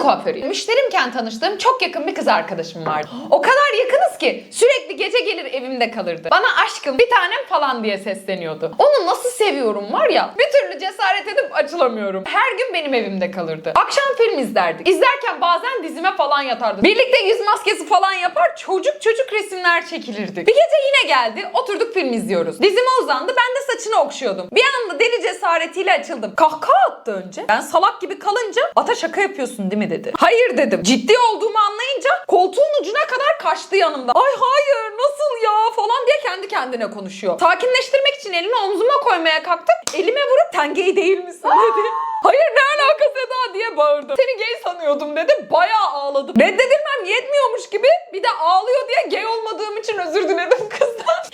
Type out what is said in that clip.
kuaförüyüm. Müşterimken tanıştığım çok yakın bir kız arkadaşım vardı. O kadar yakınız ki sürekli gece gelir evimde kalırdı. Bana aşkım bir tanem falan diye sesleniyordu. Onu nasıl seviyorum var ya bir türlü cesaret edip açılamıyorum. Her gün benim evimde kalırdı. Akşam film izlerdik. İzlerken bazen dizime falan yatardı. Birlikte yüz maskesi falan yapar çocuk çocuk resimler çekilirdik. Bir gece yine geldi oturduk film izliyoruz. Dizime uzandı ben de saçını okşuyordum. Bir anda deli cesaretiyle açıldım. Kahkaha attı önce. Ben salak gibi kalınca ata şaka yapıyorsun değil mi dedi. Hayır dedim. Ciddi olduğumu anlayınca koltuğun ucuna kadar kaçtı yanımda. Ay hayır nasıl ya falan diye kendi kendine konuşuyor. Sakinleştirmek için elini omzuma koymaya kalktım. Elime vurup sen gay değil misin dedi. Hayır ne alakası Eda diye bağırdım. Seni gay sanıyordum dedi. Bayağı ağladım. Reddedilmem yetmiyormuş gibi bir de ağlıyor diye gay olmadığım için özür diledim kızdan.